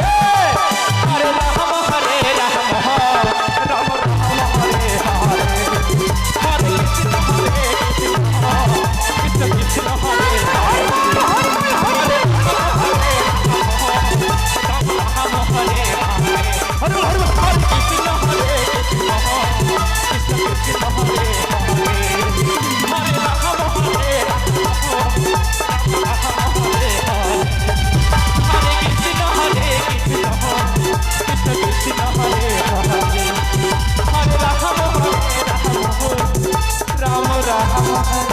Hare Ram Hare Ram I